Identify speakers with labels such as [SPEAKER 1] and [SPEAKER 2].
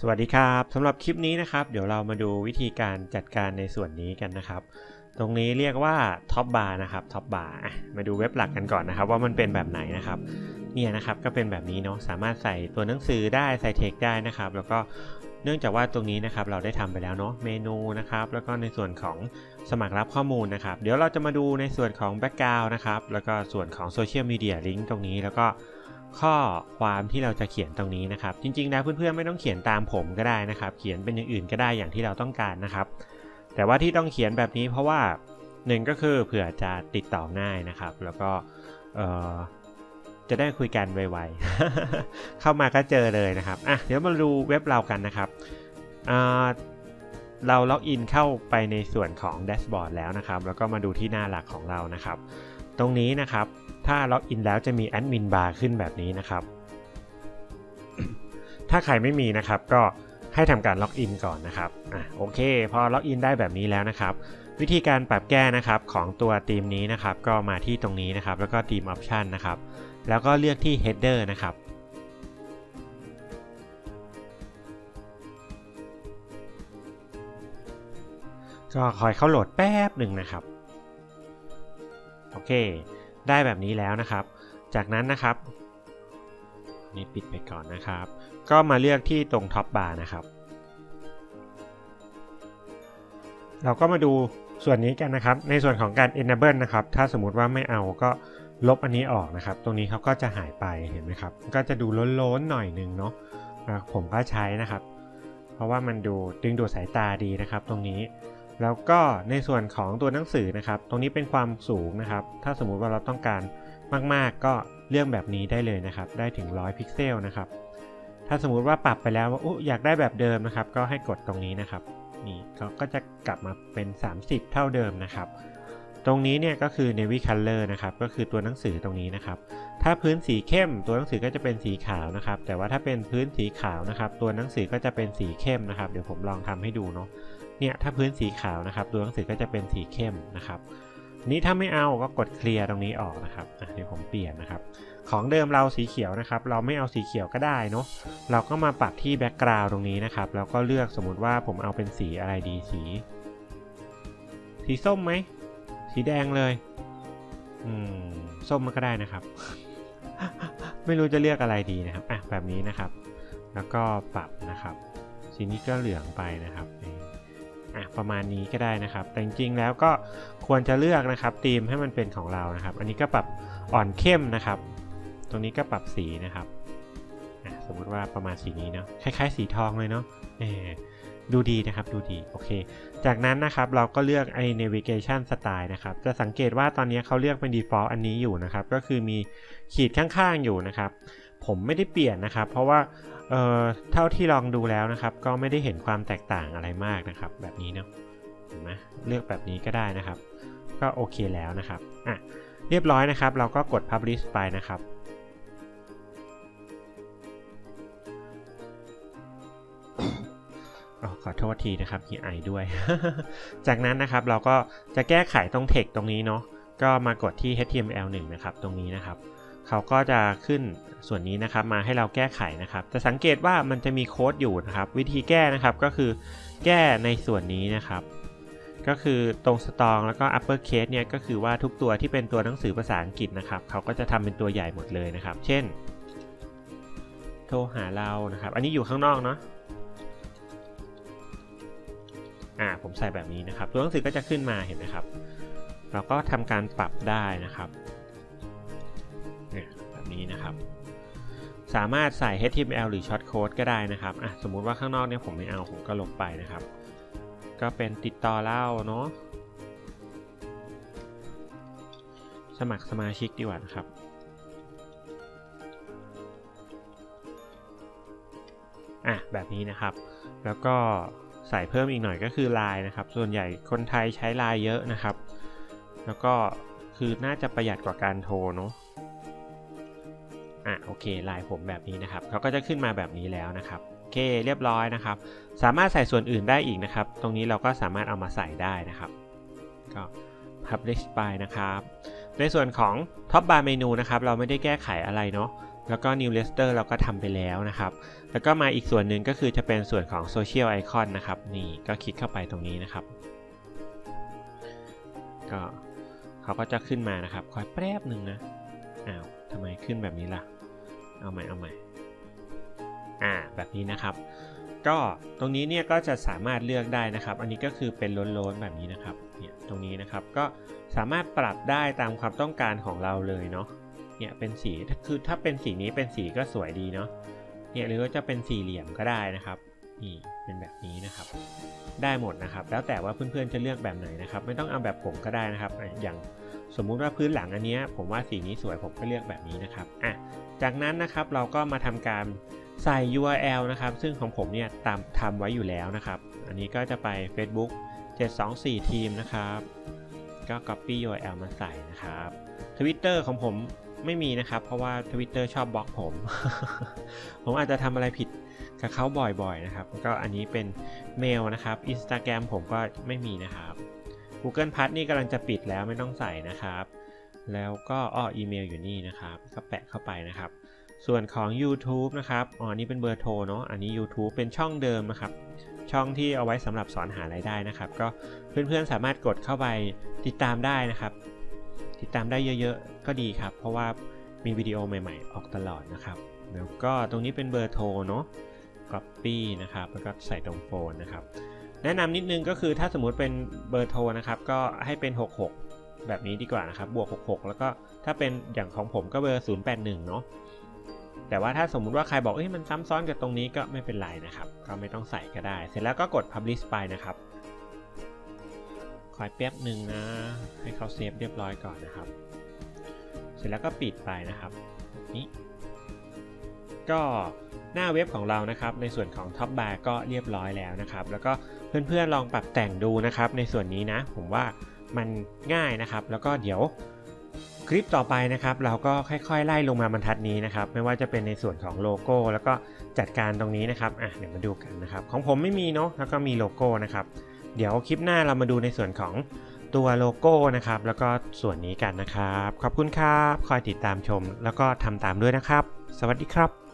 [SPEAKER 1] สวัสดีครับสำหรับคลิปนี้นะครับ เดี๋ยวเรามาดูวิธีการจัดการในส่วนนี้กันนะครับ ตรงนี้เรียกว่าท็อปบาร์นะครับท็อปบาร์มาดูเว็บหลักกันก่อนนะครับ ว่ามันเป็นแบบไหนนะครับเนี่ยนะครับก็เป็นแบบนี้เนาะสามารถใส่ตัวหนังสือได้ใส่เทคได้นะครับ แล้วก็เนื่องจากว่าตรงนี้นะครับเราได้ทำไปแล้วเนาะเมนูนะครับ แล้วก็ในส่วนของสมัครรับข้อมูลนะครับ เดี๋ยวเราจะมาดูในส่วนของแบ็กกราวน์นะครับแล้วก็ส่วนของโซเชียลมีเดียลิงก์ตรงนี้แล้วก็ ข้อความที่เราจะเขียนตรงนี้นะครับ จริงๆแล้วเพื่อนๆไม่ต้องเขียนตามผมก็ได้นะครับ เขียนเป็นอย่างอื่นก็ได้อย่างที่เราต้องการนะครับ แต่ว่าที่ต้องเขียนแบบนี้เพราะว่าหนึ่งก็คือเผื่อจะติดต่อง่ายนะครับ แล้วก็จะได้คุยกันไวๆ เข้ามาก็เจอเลยนะครับอะเดี๋ยวมาดูเว็บเรากันนะครับเราล็อกอินเข้าไปในส่วนของแดชบอร์ดแล้วนะครับ แล้วก็มาดูที่หน้าหลักของเรานะครับ ตรงนี้นะครับ ถ้าล็อกอินแล้วจะมีแอดมินบาร์ขึ้นแบบนี้นะครับ ถ้าใครไม่มีนะครับก็ให้ทำการล็อกอินก่อนนะครับอะโอเค พอล็อกอินได้แบบนี้แล้วนะครับ วิธีการปรับแก้นะครับของตัวธีมนี้นะครับ ก็มาที่ตรงนี้นะครับ แล้วก็ธีมออปชันนะครับ แล้วก็เลือกที่ header นะครับก็คอยเข้าโหลดแป๊บหนึ่งนะครับ โอเค ได้แบบนี้แล้วนะครับ จากนั้นนะครับ นี่ปิดไปก่อนนะครับ ก็มาเลือกที่ตรงท็อปบาร์นะครับ เราก็มาดูส่วนนี้กันนะครับ ในส่วนของการ enable นะครับ ถ้าสมมติว่าไม่เอาก็ลบอันนี้ออกนะครับ ตรงนี้เขาก็จะหายไปเห็นไหมครับ ก็จะดูล้นๆหน่อยหนึ่งเนาะอะผมก็ใช้นะครับ เพราะว่ามันดูดึงดูดสายตาดีนะครับ ตรงนี้ แล้วก็ในส่วนของตัวหนังสือนะครับ ตรงนี้เป็นความสูงนะครับ ถ้าสมมุติว่าเราต้องการมาก ๆ ก็เลือกแบบนี้ได้เลยนะครับ ได้ถึง 100 พิกเซลนะครับ ถ้าสมมุติว่าปรับไปแล้วว่าออยากได้แบบเดิมนะครับ ก็ให้กดตรงนี้นะครับ นี่เขาก็จะกลับมาเป็น 30 เท่าเดิมนะครับ ตรงนี้เนี่ยก็คือ navy color นะครับ ก็คือตัวหนังสือตรงนี้นะครับ ถ้าพื้นสีเข้มตัวหนังสือก็จะเป็นสีขาวนะครับ แต่ว่าถ้าเป็นพื้นสีขาวนะครับ ตัวหนังสือก็จะเป็นสีเข้มนะครับ เดี๋ยวผมลองทำให้ดูเนาะ เนี่ยถ้าพื้นสีขาวนะครับตัวหนังสือก็จะเป็นสีเข้มนะครับนี้ถ้าไม่เอาก็กดเคลียร์ตรงนี้ออกนะครับเดี๋ยวผมเปลี่ยนนะครับ ของเดิมเราสีเขียวนะครับ เราไม่เอาสีเขียวก็ได้เนาะเราก็มาปรับที่แบ็กกราวด์ตรงนี้นะครับแล้วก็เลือกสมมุติว่าผมเอาเป็นสีอะไรดีสี สีส้มไหมสีแดงเลยอืมส้มมันก็ได้นะครับ ไม่รู้จะเลือกอะไรดีนะครับอะแบบนี้นะครับ แล้วก็ปรับนะครับสีนี้ก็เหลืองไปนะครับนี ประมาณนี้ก็ได้นะครับ แต่จริงๆแล้วก็ควรจะเลือกนะครับธีมให้มันเป็นของเรานะครับ อันนี้ก็ปรับอ่อนเข้มนะครับ ตรงนี้ก็ปรับสีนะครับสมมติว่าประมาณสีนี้เนาะคล้ายๆ สีทองเลยเนาะดูดีนะครับดูดีโอเค จากนั้นนะครับเราก็เลือกไอ้ navigation style นะครับ จะสังเกตว่าตอนนี้เขาเลือกเป็น default อันนี้อยู่นะครับ ก็คือมีขีดข้างๆอยู่นะครับ ผมไม่ได้เปลี่ยนนะครับ เพราะว่า เอ่อเท่าที่ลองดูแล้วนะครับ ก็ไม่ได้เห็นความแตกต่างอะไรมากนะครับ แบบนี้เนาะเห็นไหมเลือกแบบนี้ก็ได้นะครับ ก็โอเคแล้วนะครับอะเรียบร้อยนะครับ เราก็กด publish ไปนะครับอ๋อขอโทษทีนะครับมีไอด้วย จากนั้นนะครับเราก็จะแก้ไขตรง text ตรงนี้เนาะก็มากดที่ html1 นะครับ ตรงนี้นะครับ เขาก็จะขึ้นส่วนนี้นะครับมาให้เราแก้ไขนะครับจะสังเกตว่ามันจะมีโค้ดอยู่นะครับ วิธีแก้นะครับก็คือแก้ในส่วนนี้นะครับ ก็คือตรง strong แล้วก็ upper case เนี่ยก็คือว่าทุกตัวที่เป็นตัวหนังสือภาษาอังกฤษนะครับ เขาก็จะทำเป็นตัวใหญ่หมดเลยนะครับ เช่น โทรหาเรานะครับ อันนี้อยู่ข้างนอกเนาะอ่าผมใส่แบบนี้นะครับ ตัวหนังสือก็จะขึ้นมาเห็นไหมครับ เราก็ทำการปรับได้นะครับ นะครับ สามารถใส่ HTML หรือ short code ก็ได้นะครับอะสมมุติว่าข้างนอกเนี่ยผมไม่เอาผมก็ลบไปนะครับ ก็เป็นติดต่อเล่าเนาะสมัครสมาชิกดีกว่านะครับอะแบบนี้นะครับ แล้วก็ใส่เพิ่มอีกหน่อยก็คือไลน์นะครับ ส่วนใหญ่คนไทยใช้ไลน์เยอะนะครับ แล้วก็คือน่าจะประหยัดกว่าการโทรเนาะ อะโอเคลน์ผมแบบนี้นะครับเขาก็จะขึ้นมาแบบนี้แล้วนะครับโอเคเรียบร้อยนะครับ สามารถใส่ส่วนอื่นได้อีกนะครับ ตรงนี้เราก็สามารถเอามาใส่ได้นะครับก็ publish ไปนะครับ ในส่วนของ top bar menu นะครับ เราไม่ได้แก้ไขอะไรเนาะแล้วก็ Newsletter เราก็ทำไปแล้วนะครับ แล้วก็มาอีกส่วนหนึ่งก็คือจะเป็นส่วนของ Social Icon นะครับ นี่ก็คลิกเข้าไปตรงนี้นะครับ ก็เขาก็จะขึ้นมานะครับ คอยแป๊บหนึ่งนะอ้าวทำไมขึ้นแบบนี้ล่ะ เอาใหม่เอาใหม่อ่าแบบนี้นะครับ ก็ตรงนี้เนี่ยก็จะสามารถเลือกได้นะครับ อันนี้ก็คือเป็นล้นๆแบบนี้นะครับเนี่ยตรงนี้นะครับก็สามารถปรับได้ตามความต้องการของเราเลยเนาะเนี่ยเป็นสีคือถ้าเป็นสีนี้เป็นสีก็สวยดีเนาะเนี่ยหรือว่าจะเป็นสี่เหลี่ยมก็ได้นะครับนี่เป็นแบบนี้นะครับ ได้หมดนะครับ แล้วแต่ว่าเพื่อนๆจะเลือกแบบไหนนะครับ ไม่ต้องเอาแบบผมก็ได้นะครับ อย่าง สมมุติว่าพื้นหลังอันนี้ผมว่าสีนี้สวยผมก็เลือกแบบนี้นะครับอะจากนั้นนะครับเราก็มาทำการใส่ URL นะครับ ซึ่งของผมเนี่ยตามทำไว้อยู่แล้วนะครับ อันนี้ก็จะไป Facebook 724 ทีมนะครับ ก็ copy URL มาใส่นะครับ Twitter ของผมไม่มีนะครับ เพราะว่า Twitter ชอบบล็อกผม ผมอาจจะทำอะไรผิดกับเขาบ่อยๆนะครับ ก็อันนี้เป็นเมลนะครับ Instagram ผมก็ไม่มีนะครับ Google Plus นี่กำลังจะปิดแล้วไม่ต้องใส่นะครับ แล้วก็อ้ออีเมลอยู่นี่นะครับก็แปะเข้าไปนะครับ ส่วนของ YouTube นะครับอ๋อนี่เป็นเบอร์โทรเนาะอันนี้ YouTube เป็นช่องเดิมนะครับ ช่องที่เอาไว้สำหรับสอนหารายได้นะครับ ก็เพื่อนๆสามารถกดเข้าไปติดตามได้นะครับ ติดตามได้เยอะๆ ก็ดีครับ เพราะว่ามีวิดีโอใหม่ๆ ออกตลอดนะครับ แล้วก็ตรงนี้เป็นเบอร์โทรเนาะ copy นะครับ แล้วก็ใส่ตรงโฟนนะครับ แนะนำนิดนึงก็คือถ้าสมมุติเป็นเบอร์โทรนะครับ ก็ให้เป็น 66 แบบนี้ดีกว่านะครับ บวก 66 แล้วก็ถ้าเป็นอย่างของผมก็เบอร์ 081 เนาะแต่ว่าถ้าสมมุติว่าใครบอกเอ้ยมันซ้ำซ้อนกับตรงนี้ก็ไม่เป็นไรนะครับ ก็ไม่ต้องใส่ก็ได้ เสร็จแล้วก็กด publish ไปนะครับคอยแป๊บหนึ่งนะ ให้เขาเซฟเรียบร้อยก่อนนะครับ เสร็จแล้วก็ปิดไปนะครับ นี่ ก็หน้าเว็บของเรานะครับ ในส่วนของ Top Bar ก็เรียบร้อยแล้วนะครับ แล้วก็เพื่อนๆลองปรับแต่งดูนะครับ ในส่วนนี้นะ ผมว่ามันง่ายนะครับ แล้วก็เดี๋ยวคลิปต่อไปนะครับ เราก็ค่อยๆ ไล่ลงมาบรรทัดนี้นะครับ ไม่ว่าจะเป็นในส่วนของโลโก้ แล้วก็จัดการตรงนี้นะครับอะเดี๋ยวมาดูกันนะครับ ของผมไม่มีเนาะแล้วก็มีโลโก้นะครับ เดี๋ยวคลิปหน้าเรามาดูในส่วนของตัวโลโก้นะครับ แล้วก็ส่วนนี้กันนะครับ ขอบคุณครับ คอยติดตามชม แล้วก็ทำตามด้วยนะครับ สวัสดีครับ